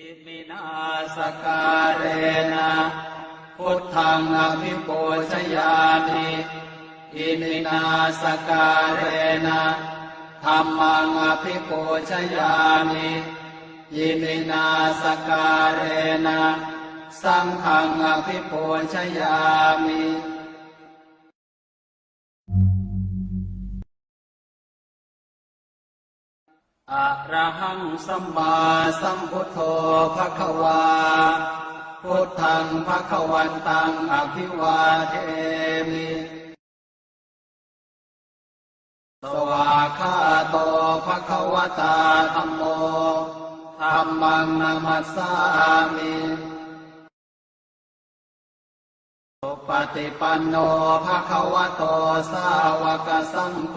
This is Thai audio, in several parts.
อิมินาสการเรนะพุทธังอภิปูชยามิอิมินาสการเรนะธรรมังอภิปูชยามิอิมินาสการเรนะสังฆังอภิปูชยามิ อะระหังสัมมาสัมพุทโธภะคะวา พุทธังภะคะวันตังอภิวาเทมิสวาคาโตภะคะวตาธัมโมธัมมังนามัสสามิสปฏิปันโนภะคะวะโตสาวกสังโฆ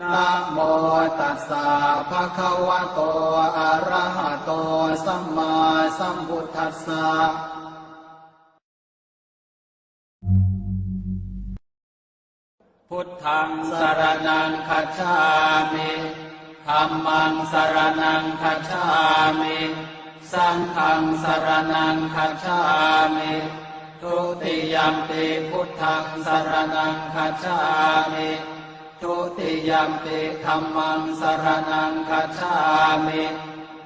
นะโมตัสสะภะคะวะโต อะระหะโต สัมมาสัมพุทธัสสะพุทธังสรณังคัจฉามิธัมมังสรณังคัจฉามิสังฆังสรณังคัจฉามิทุติยมปิพุทธังสรณังคัจฉามิ ทุติยมปิธัมมังสรณังคัจามิ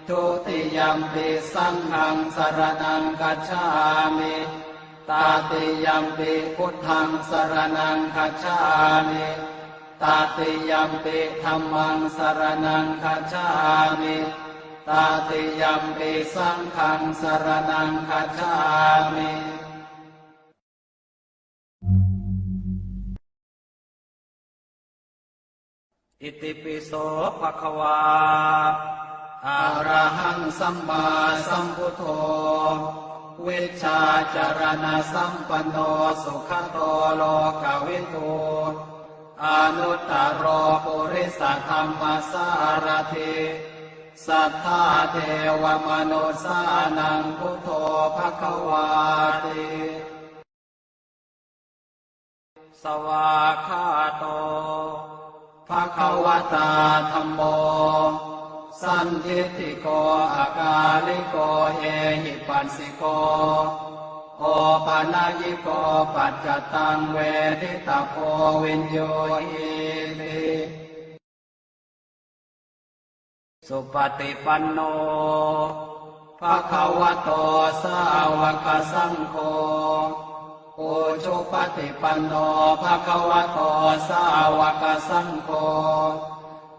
ทุติยมปิสังฆังสรณังคัจามิตาติยัมปิพุทธังสรณังคัจามิตาติยัมปิธัมมังสรณังคัจามิตาติยัมปิสังฆังสรณังคัจามิ อิติปิโสภะคะวาอะระหังสัมมาสัมพุทโธ เวชาจารณะสัมปันโนสุขโตโลกวิทูอนุตตรโปุริสธรรมสารถิสัทธาเทวมนุสานังพุทโธภะคะวาติสวาคาโต วตาธัมโม สันทิฏฐิโกอากาลิโกเอหิปัสสิโก โอปานายิโกปัจจตังเวทิตาโพวินโยอิติสุปฏิปันโนภะคะวะโตสาวกสังโฆ โอชุปฏิปันโนภะคะวะโตสาวกสังโฆ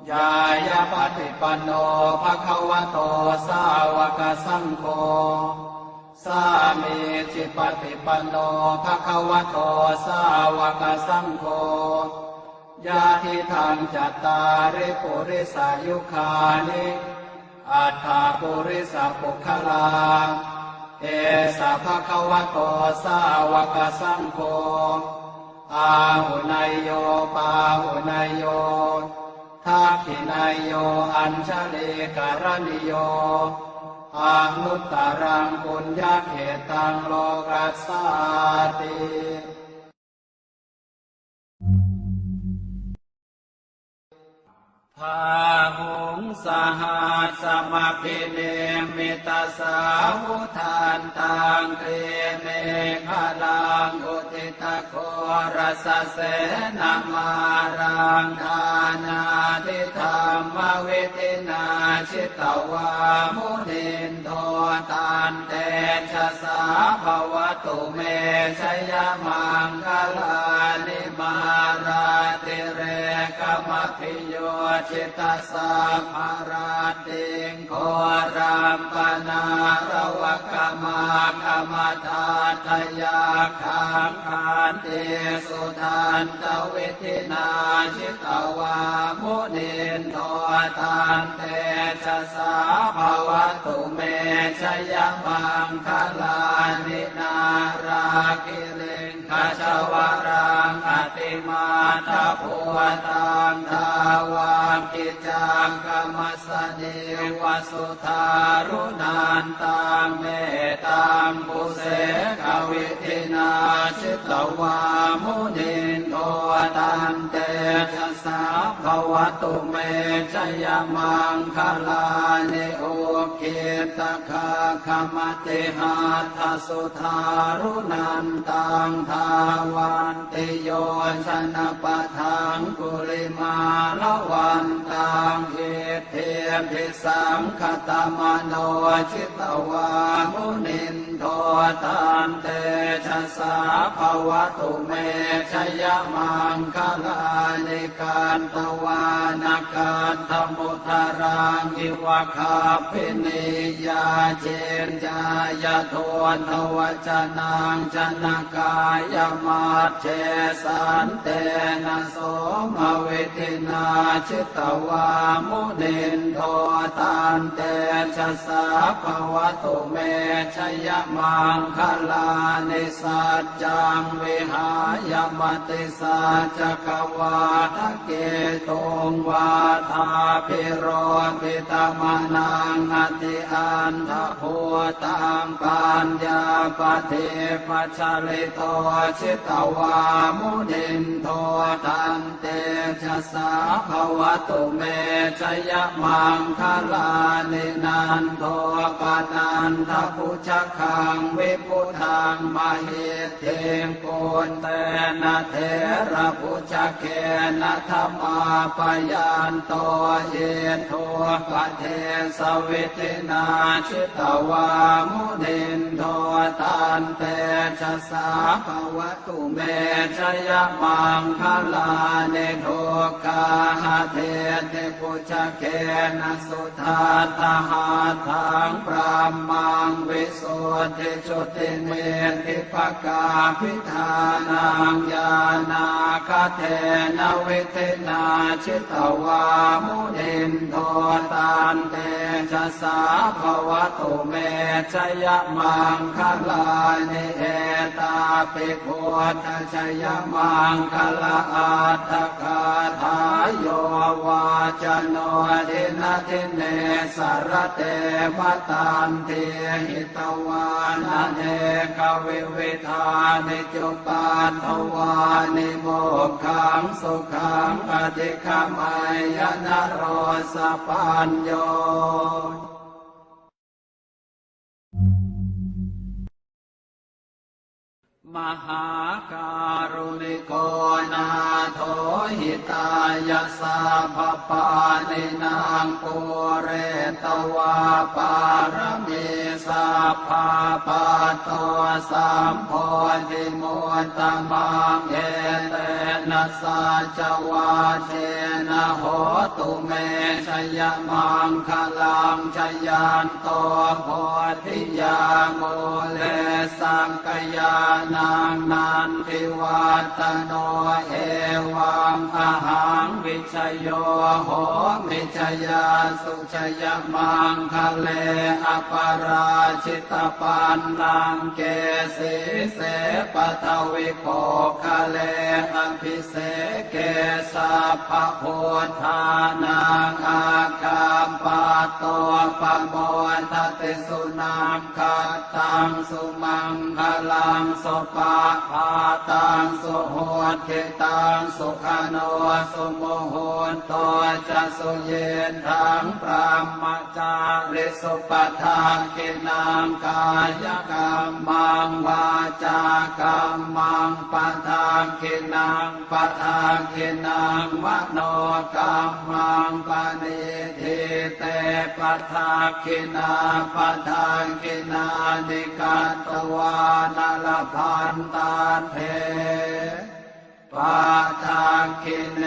ยายาปฏิปันโนภะคะวะโตสาวกสังโฆสามีจิปฏิปันโนภะคะวะโตสาวกสังโฆยาทิทางจัตตาริปุริสายุคานิอัฏฐาปุริสปุคลา เอสะภะคะวะโตสาวกสังโฆอาหุนายโยปาหุนายโยทักขินายโยอัญชลีการณิโยอานุตตรังปุญญาเขตังโลกัสสาติ พาหุงสหัสสมพิเนมิตาสาวุทานตังเกเมฆลังอุทิตะโครสเสนามารังทานาทิธรรมวิตินาชิตวามุนินโทตานเตชะสาภวตุเมชยมังคลานิ มาราติเรกมพิโยชิตาสาภาราติงโครามปนาระวะกมากรรมตาทยาคังคานเตสุทานตวิธินาชิตวามุนินโททานเตชะสาภว ตุเมชยมังคลานินาราคิเลงขชวรังอติมาทะโพตังทาวามกิจังกรรมสเนวสุทารุนันตังเมตังปุเสกวิทินาชิตวามุนิ ตันเตชะสาภวตุเมชยมังคลานิโอเคตคาคมติหาทสุธารุนันตังทาวันติโยชนะปะทังกุลิมาละวันตังเอ เทพิสังคตมโนชิตวามุนินโทตานเตชะสาภวตุเมชยมังคลานิการตวานา การธมุทารังอิวะคาพินิยาเจนจายโทนทวจนังจนกายมาเชสันเตนะโสมเวทินาชิตวามุนินโทตันเตชะสาภวตุเมชยมังคลานิสัจจังวิหายมติสัจกวาทะเกตงวาทาพิโรปิตมนังอติอันทะโพตังปัญญาปเทปัชลิโตชิตวามุนินโทตันเตชะสาภวตุเมชยมังคลานินันโทปนันทพุชคังวิพุทังมหิเทงโกนเตนะเทระพุชเกนะธรรมาปยันโตเยนโทปะเทสวิตินาชิตวามุนินโทตันเตชะสาภวตุเมชยมังคลาเนโทกาหเทเตปุชเกนสุทาตหาทังปรามังวิสุทธิจุติเมติภกาพิธานังญานาคเทนวิเทนาชิตวาามุนินโทตันเตชะสาภวตุเมชยมังคลานิเอตาปิโคตชยมังคลาอัตถคาทายโยวาจโนทินาทิเนสารเตวตันเทหิตวานาเนกวิวิธานิจุปันทวานิโมกขังสุขังอธิคมายยนโรสปัญโยมหาการุณิโกนาโทหิตายาสาภปานินางปุเรตวาปารมีสัพพาปาโตสัมโพธิมุตตมังเอเตนะสัจวาเช โหตุเมชยมังคลังชยันโตโพธิยาโมเลสังกยานังนันทิวัตโนเอวังอหังวิชโยโหมิชยาสุชยมังคะเลอปราชิตปันนังเกสีเสปทวิโกคะเลอภิเสเกสัพพะโพธานังอากาปาโตปะโมทติสุนามคัตตังสุมังคลังสุปาภาตังสุโหติตังสุขโนสุโมโหนโตจะสุเยนทังปรามจาริสุปทากินังกายกรรมังวาจากรรมังปทากินังปทากินังมโนกรรมังปณิทิเตปทากินาปทากินานิกัตตวานลพันตาเทปทาคิเน